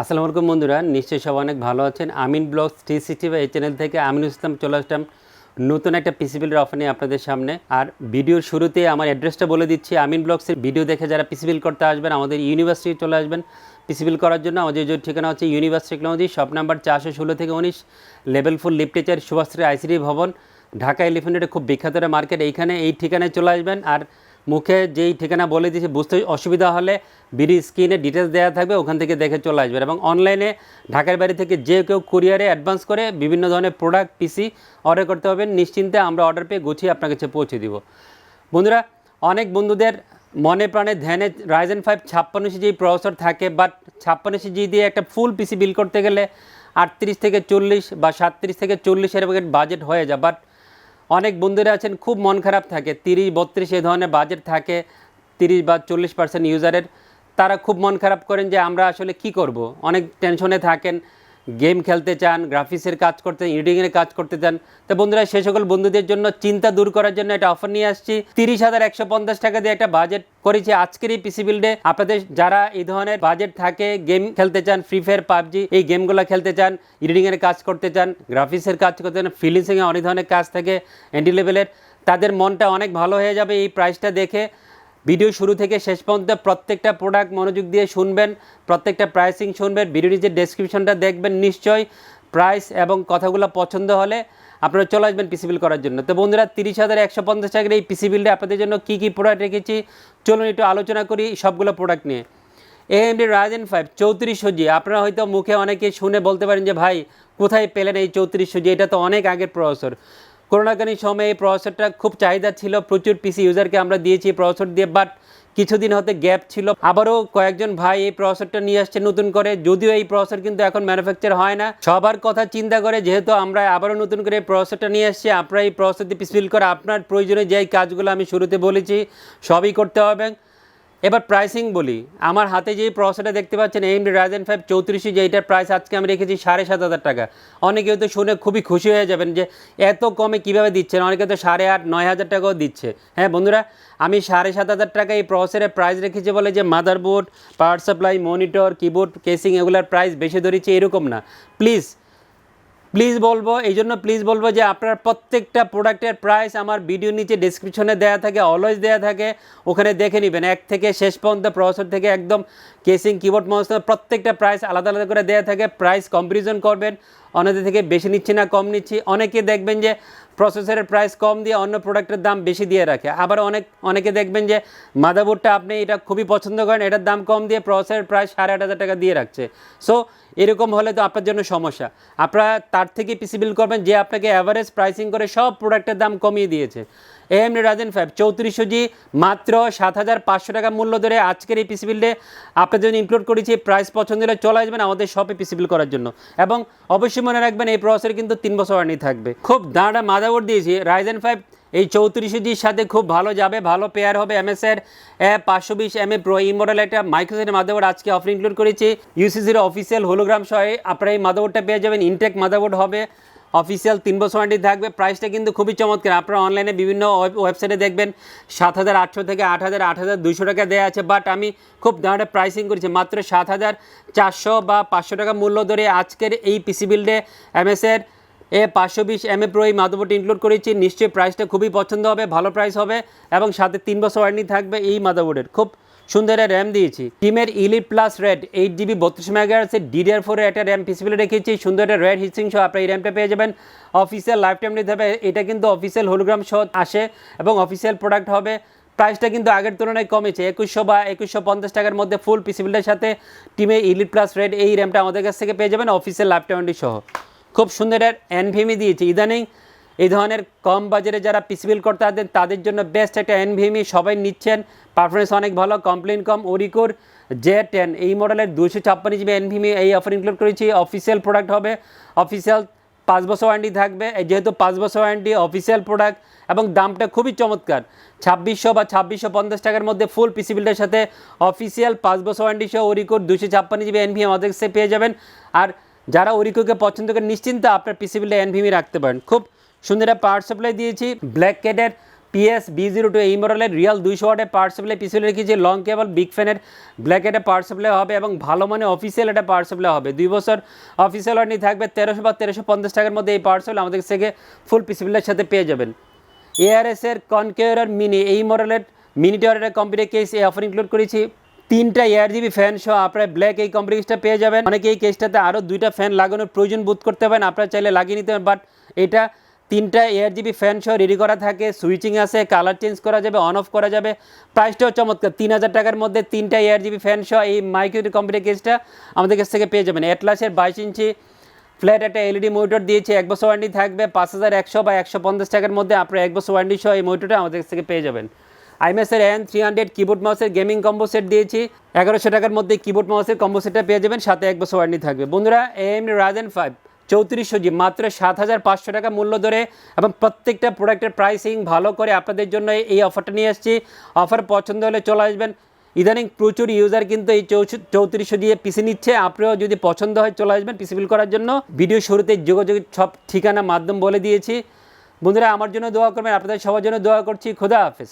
আসসালামু আলাইকুম বন্ধুরা, নিশ্চয়ই সব অনেক ভালো আছেন। আমিন ব্লগস থ্রি সিক্সটি এই চ্যানেল থেকে আমিনুল ইসলাম চলে আসলাম নতুন একটা পিসিবিলের অফার নিয়ে আপনাদের সামনে। আর ভিডিওর শুরুতে আমার অ্যাড্রেসটা বলে দিচ্ছি, আমিন ব্লগসের ভিডিও দেখে যারা পিসিবিল করতে আসবেন, আমাদের ইউনিভার্সিটি চলে আসবেন। পিসিবিল করার জন্য আমাদের যে ঠিকানা হচ্ছে ইউনিভার্সিটি টেকনোলজি শপ নাম্বার চারশো ষোলো থেকে উনিশ লেভেল ফোর লিফটেচার সুভাশ্রী আইসিডি ভবন, ঢাকা এলিফেন্টের খুব বিখ্যাত একটা মার্কেট এইখানে এই ঠিকানায় চলে আসবেন। আর মুখে যেই ঠিকানা বলে দিয়েছি, বুঝতে অসুবিধা হলে বিডি স্ক্রিনে ডিটেলস দেওয়া থাকবে, ওখান থেকে দেখে চলে আসবেন এবং অনলাইনে ঢাকার বাড়ি থেকে যে কেউ কুরিয়ারে অ্যাডভান্স করে বিভিন্ন ধরনের প্রোডাক্ট পিসি অর্ডার করতে পারবেন, নিশ্চিন্তে আমরা অর্ডার পেয়ে গুছিয়ে আপনার কাছে পৌঁছে দিব। বন্ধুরা, অনেক বন্ধুদের মনে প্রাণে ধ্যানে রাইজেন ফাইভ ছাপ্পান্ন সিজি প্রসেসর থাকে বাট ছাপ্পান্ন সিজি দিয়ে একটা ফুল পিসি বিল করতে গেলে আটত্রিশ থেকে চল্লিশ বা সাতত্রিশ থেকে চল্লিশ এর বাজেট হয়ে যায় বাট অনেক বন্ধুরা আছেন, খুব মন খারাপ থাকে। তিরিশ, বত্রিশ এই ধরনের বাজেট থাকে, তিরিশ বা চল্লিশ পার্সেন্ট ইউজারের তারা খুব মন খারাপ করেন যে আমরা আসলে কি করব? অনেক টেনশনে থাকেন গেম খেলতে চান গ্রাফিক্সের কাজ করতে এডিটিংয়ের কাজ করতে চান, তো বন্ধুরা সে সকল বন্ধুদের জন্য চিন্তা দূর করার জন্য একটা অফার নিয়ে আসছি। তিরিশ হাজার একশো পঞ্চাশ টাকা দিয়ে একটা বাজেট করেছি আজকের এই পিসি বিল্ডে আপনাদের যারা এই ধরনের বাজেট থাকে গেম খেলতে চান ফ্রি ফায়ার পাবজি, এই গেমগুলো খেলতে চান এডিটিংয়ের কাজ করতে চান গ্রাফিক্সের কাজ করতে চান ফিলিংসিংয়ে অনেক ধরনের কাজ থাকে এন্টি লেভেলের তাদের মনটা অনেক ভালো হয়ে যাবে, এই প্রাইসটা দেখে। ভিডিও শুরু থেকে শেষ পর্যন্ত প্রত্যেকটা প্রোডাক্ট মনোযোগ দিয়ে শুনবেন, প্রত্যেকটা প্রাইসিং শুনবেন ভিডিওর যে ডেসক্রিপশনটা দেখবেন নিশ্চয়ই। প্রাইস এবং কথাগুলো পছন্দ হলে আপনারা চলে আসবেন পিসি বিল করার জন্য। তো বন্ধুরা, তিরিশ হাজার একশো পঞ্চাশ টাকার এই পিসি বিলটা আপনাদের জন্য কী কী প্রোডাক্ট রেখেছি, চলুন একটু আলোচনা করি সবগুলো প্রোডাক্ট নিয়ে। এএমডি রাজেন ফাইভ চৌত্রিশ জি আপনারা হয়তো মুখে অনেকে শুনে বলতে পারেন যে, ভাই, কোথায় পেলেন এই চৌত্রিশ জি এটা তো অনেক আগের প্রসেসর করোনাকালীন সময়ে এই প্রসেসরটা খুব চাহিদা ছিল, প্রচুর পিসি ইউজারকে আমরা দিয়েছি প্রসেসর দিয়ে বাট কিছুদিন হতে গ্যাপ ছিল। আবারও কয়েকজন ভাই এই প্রসেসরটা নিয়ে আসছে নতুন করে, যদিও এই প্রসেসর কিন্তু এখন ম্যানুফ্যাকচার হয় না। সবার কথা চিন্তা করে যেহেতু আমরা আবারও নতুন করে এই প্রসেসরটা নিয়ে আসছি, আপনারা এই প্রসেসর দিয়ে পিসিল করে আপনার প্রয়োজনে যেই কাজগুলো আমি শুরুতে বলেছি, সবই করতে হবে। এবার প্রাইসিং বলি। আমার হাতে যেই প্রসেসরটা দেখতে পাচ্ছেন এমডি রাজেন ফাইভ চৌত্রিশে যেইটার প্রাইস আজকে আমি রেখেছি সাড়ে সাত হাজার টাকা। অনেকে হয়তো শুনে খুবই খুশি হয়ে যাবেন যে এত কমে কীভাবে দিচ্ছেন? অনেকে তো সাড়ে আট, নয় হাজার টাকাও দিচ্ছে। হ্যাঁ বন্ধুরা, আমি সাড়ে সাত হাজার টাকা এই প্রসেসরের প্রাইস রেখেছি বলে যে motherboard power supply monitor keyboard casing এগুলোর প্রাইস বেশি ধরেছি এরকম না। প্লিজ প্লিজ বলব, এই জন্য প্লিজ বলব যে আপনার প্রত্যেকটা প্রোডাক্টের প্রাইস আমার ভিডিও নিচে ডিসক্রিপশনে দেওয়া থাকে অলওয়েজ দেওয়া থাকে। ওখানে দেখে নেবেন, এক থেকে শেষ পর্যন্ত প্রসেসর থেকে একদম কেসিং কিবোর্ড মাউস প্রত্যেকটা প্রাইস আলাদা আলাদা করে দেওয়া থাকে। প্রাইস কম্পারিজন করবেন, অনেকে থেকে বেশি নিচ্ছি না, কম নিচ্ছি। অনেকে দেখবেন যে প্রসেসরের প্রাইস কম দিয়ে অন্য প্রোডাক্টের দাম বেশি দিয়ে রাখে। আবার অনেক, অনেকে দেখবেন যে মাদাবোর্ডটা আপনি এটা খুবই পছন্দ করেন, এটার দাম কম দিয়ে প্রসেসরের প্রায় সাড়ে আট হাজার টাকা দিয়ে রাখছে। সো এরকম হলে তো আপনার জন্য সমস্যা। আপনারা তার থেকে পিসি বিল করবেন, যে আপনাকে অ্যাভারেজ প্রাইসিং করে সব প্রোডাক্টের দাম কমিয়ে দিয়েছে। এম রাজেন ফাইভ, চৌত্রিশশো জি, মাত্র সাত হাজার পাঁচশো টাকা মূল্য ধরে আজকের এই পিসি বিল্ডে আপনার জন্য ইনক্লুড করেছি। প্রাইস পছন্দ হলে চলে আসবেন আমাদের শপে পিসি বিল করার জন্য। এবং অবশ্যই মনে রাখবেন এই প্রসেসর কিন্তু তিন বছর ওয়ারেন্টি থাকবে। খুব দাঁড়া মাদাবোর্ড দিয়েছি রাইজেন ফাইভ এই চৌত্রিশ জির সাথে খুব ভালো যাবে, ভালো পেয়ার হবে এমএসের পাঁচশো বিশ এম এ প্রো এই মডেল একটা মাইক্রোসেটের মাদাবোর্ড আজকে অফার ইনক্লুড করেছি। ইউসিসির অফিসিয়াল হোলোগ্রাম সহ আপনারা এই মাদাবোর্ডটা পেয়ে যাবেন ইনটেক মাদাবোর্ড হবে। অফিসিয়াল তিন বছর ওয়ারেন্টি থাকবে। প্রাইসটা কিন্তু খুবই চমৎকার। আপনারা অনলাইনে বিভিন্ন ওয়েবসাইটে দেখবেন, সাত হাজার আটশো থেকে আট হাজার আট হাজার দুশো টাকা দেওয়া আছে। বাট আমি খুব দাঁড়ে প্রাইসিং করেছি, মাত্র সাত হাজার চারশো বা পাঁচশো টাকা মূল্য ধরে আজকের এই পিসি বিল্ডে এমএসের এ পাঁচশো বিশ এম এ প্রো এই মাদাবোর্ডটি ইনক্লুড করেছি। নিশ্চয়ই প্রাইসটা খুবই পছন্দ হবে, ভালো প্রাইস হবে এবং সাথে তিন বছর ওয়ারেন্টি থাকবে এই মাদাবোর্ডের খুব সুন্দর র্যাম দিয়েছি। টিমের elite plus red eight GB বত্রিশ মেগাহার্সের ডিডিআর ফোরে একটা র্যাম পিসিবিল রেখেছি। সুন্দর একটা রেড হিটসিং সহ আপনি এই র্যামটা পেয়ে যাবেন। অফিসিয়াল লাইফ টাইম নিতে হবে, এটা কিন্তু অফিসিয়াল হোলোগ্রাম সহ আসে এবং অফিসিয়াল প্রোডাক্ট হবে। প্রাইসটা কিন্তু আগের তুলনায় কমেছে, একুশশো বা একুশশো পঞ্চাশ টাকার মধ্যে ফুল পিসিবিলটার সাথে টিমে ইলিট প্লাস রেড এই র্যামটা আমাদের কাছ থেকে পেয়ে যাবেন অফিসিয়াল লাইফ টাইমটি সহ। খুব সুন্দর এনভিএমই দিয়েছি। ইদানিং এই ধরনের কম বাজারে যারা পিসিবিল করতে আছেন তাদের জন্য বেস্ট একটা এনভিএমই সবাই নিচ্ছেন। পারফরমেন্স অনেক ভালো কমপ্লেন কম ওরিকোর জে টেন এই মডেলের দুশো ছাপ্পান্ন জিবি এনভিএমই এই অফার ইনক্লুড করেছি। অফিসিয়াল প্রোডাক্ট হবে অফিসিয়াল পাঁচ বছর ওয়ারেন্টি থাকবে। যেহেতু পাঁচ বছর ওয়ারেন্টি অফিসিয়াল প্রোডাক্ট এবং দামটা খুবই চমৎকার। ছাব্বিশশো বা ছাব্বিশশো পঞ্চাশ টাকার মধ্যে ফুল পিসিবিলটার সাথে অফিসিয়াল পাঁচ বছর ওয়ারেন্টি সহ ওরিকোর দুশো ছাপ্পান্ন জিবি এনভি আমাদের কাছে পেয়ে যাবেন। আর যারা ওরিকোকে পছন্দ করে নিশ্চিন্তে আপনার পিসিবিলটা এনভিমি রাখতে পারেন। খুব সুন্দর একটা পাওয়ার সাপ্লাই দিয়েছি ব্ল্যাক ক্যাটের পিএস বি জিরো টু এই মডেলের রিয়াল দুইশো ওয়াটের পাওয়ার সাপ্লাই পিছনে রেখেছি লং কেবল বিগ ফ্যানের ব্ল্যাক একটা পাওয়ার সাপ্লাই হবে এবং ভালো মানে অফিসিয়াল একটা পাওয়ার সাপ্লাই হবে। দুই বছর অফিসিয়াল ওয়ারেন্টি থাকবে, তেরোশো বা তেরোশো পঞ্চাশ টাকার মধ্যে এই পাওয়ার সাপ্লাই আমাদের থেকে ফুল পিসিবিলের সাথে পেয়ে যাবেন। এআরএস এর কনকেয়ার মিনি এই মডেলের মিনি টাওয়ারের কম্পিউটার কেস এই অফার ইনক্লুড করেছি। তিনটা এয়ার জিবি ফ্যান সহ আপনারা ব্ল্যাক এই কম্পিউটার পেয়ে যাবেন। অনেকে এই কেসটাতে আরও দুইটা ফ্যান লাগানোর প্রয়োজন বোধ করতে পারেন, আপনারা চাইলে লাগিয়ে নিতে পারেন বাট এটা তিনটা এয়ার জিবি ফ্যান সহ রেডি করা থাকে সুইচিং আছে কালার চেঞ্জ করা যাবে অন অফ করা যাবে। প্রাইসটাও চমৎকার, তিন হাজার টাকার মধ্যে তিনটা এয়ার জিবি ফ্যান সহ এই মাইক্রোটি কম্পিউটার কেসটা আমাদের কাছ থেকে পেয়ে যাবেন। অ্যাটলাসের বাইশ ইঞ্চি ফ্ল্যাট একটা এলইডি মনিটর দিয়েছে, এক বছর ওয়ারেন্টি থাকবে, পাঁচ হাজার একশো বা একশো পঞ্চাশ টাকার মধ্যে আপনার এক বছর ওয়ারেন্টি সহ এই মনিটরটা আমাদের কাছ থেকে পেয়ে যাবেন। আইএমএসের এন থ্রি হান্ড্রেড কিবোর্ড মাউসের গেমিং কম্বো সেট দিয়েছি, এগারোশো টাকার মধ্যে কিবোর্ড মাউসের কম্বো সেটটা পেয়ে যাবেন, সাথে এক বছর ওয়ারেন্টি থাকবে। বন্ধুরা এম রাজেন ফাইভ চৌত্রিশশো জি, মাত্র সাত হাজার পাঁচশো টাকা মূল্য ধরে এবং প্রত্যেকটা প্রোডাক্টের প্রাইসিং ভালো করে আপনাদের জন্য এই অফারটা নিয়ে এসেছি অফার পছন্দ হলে চলে আসবেন। ইদানিং প্রচুর ইউজার কিন্তু এই চৌত্রিশশো দিয়ে পিসি নিচ্ছে। আপনিও যদি পছন্দ হয় চলে আসবেন পিসি বিল করার জন্য। ভিডিও শুরুতে যোগাযোগের সব ঠিকানা, মাধ্যম বলে দিয়েছি। বন্ধুরা, আমার জন্য দোয়া করবেন। আপনাদের সবার জন্য দোয়া করছি। খোদা হাফেজ।